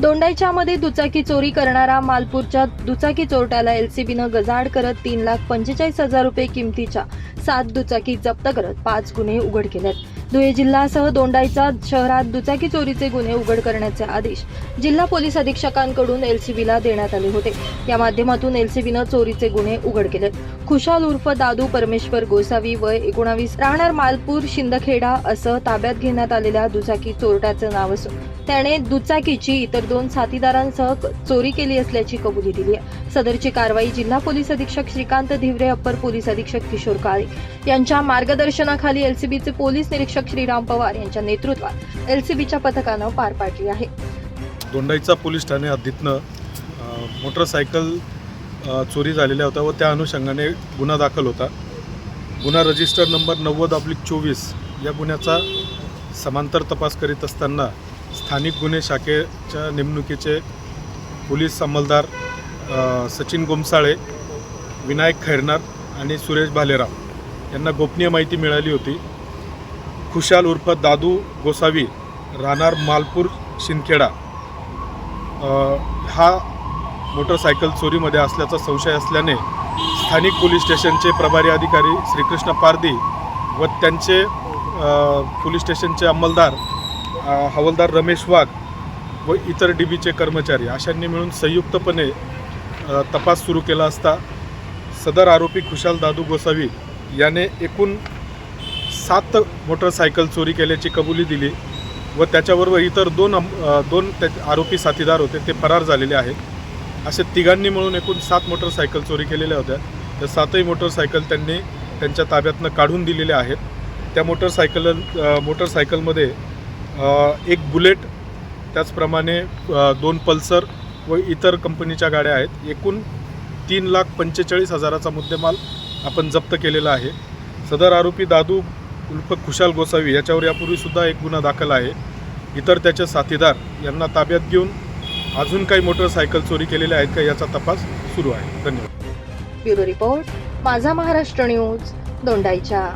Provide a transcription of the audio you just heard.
दोंडाईच्यामध्ये दुचाकी चोरी करणारा मालपूरच्या दुचाकी चोरट्याला एलसीबीनं गजाड करत तीन लाख पंचेचाळीस हजार रुपये किमतीच्या सात दुचाकी जप्त करत पाच गुन्हे उघड केलेत. धुळे जिल्ह्यासह दोंडाईचा शहरात दुचाकी चोरीचे गुन्हे उघड करण्याचे आदेश जिल्हा पोलीस अधीक्षकांकडून एलसीबीला देण्यात आले होते. या माध्यमातून एलसीबीनं चोरीचे गुन्हे उघड केले. खुशाल उर्फ दादू परमेश्वर गोसावी वय एकोणावीस. राहणार मालपूर शिंदखेडा असं ताब्यात घेण्यात आलेल्या दुचाकी चोरट्याचं नाव असून त्याने दुचाकीची इतर दोन साथीदारांसह चोरी केली असल्याची कबुली दिली आहे. सदरची कारवाई जिल्हा पोलीस अधीक्षक श्रीकांत धिवरे अप्पर पोलीस अधीक्षक किशोर काळे यांच्या मार्गदर्शनाखाली एलसीबीचे पोलीस निरीक्षक श्रीराम पवार यांच्या नेतृत्वात एलसीबीच्या पथकानं पार पाडली आहे. दोंडाईचा पोलीस ठाणे हद्दीतनं मोटरसायकल चोरी झालेल्या होत्या व त्या अनुषंगाने गुन्हा दाखल होता. गुन्हा रजिस्टर नंबर नव्वद अब्लिक चोवीस या गुन्ह्याचा समांतर तपास करीत असताना स्थानिक गुन्हे शाखेच्या नेमणुकीचे पोलीस अंमलदार सचिन गोमसाळे विनायक खैरनार आणि सुरेश भालेराव यांना गोपनीय माहिती मिळाली होती. खुशाल उर्फ दादू गोसावी राहणार मालपूर शिंदखेडा. हा मोटरसायकल चोरीमध्ये असल्याचा संशय असल्याने स्थानिक पोलीस स्टेशनचे प्रभारी अधिकारी श्रीकृष्ण पारदी व त्यांचे पोलीस स्टेशनचे अंमलदार हवालदार रमेश वाघ व इतर डी बीचे कर्मचारी अशांनी मिळून संयुक्तपणे तपास सुरू केला असता सदर आरोपी खुशाल दादू गोसावी याने एकूण सात मोटरसायकल चोरी केल्याची कबुली दिली व त्याच्याबरोबर इतर दोन दोन त्या आरोपी साथीदार होते ते फरार झालेले आहेत. असे तिघांनी मिळून एकूण सात मोटरसायकल चोरी केलेल्या होत्या. त्या सातही मोटरसायकल त्यांनी त्यांच्या ताब्यातनं काढून दिलेल्या आहेत. त्या मोटरसायकल मोटरसायकलमध्ये एक बुलेट त्याचप्रमाणे दोन पल्सर व इतर कंपनीच्या गाड्या आहेत. एकूण तीन लाख पंचेचाळीस हजाराचा मुद्देमाल आपण जप्त केलेला आहे. सदर आरोपी दादू उर्फ खुशाल गोसावी याच्यावर यापूर्वीसुद्धा एक गुन्हा दाखल आहे. इतर त्याचे साथीदार यांना ताब्यात घेऊन अजून काही मोटरसायकल चोरी केलेल्या आहेत का याचा तपास सुरू आहे. धन्यवाद. ब्युरो रिपोर्ट माझा महाराष्ट्र न्यूज दोंडाईच्या.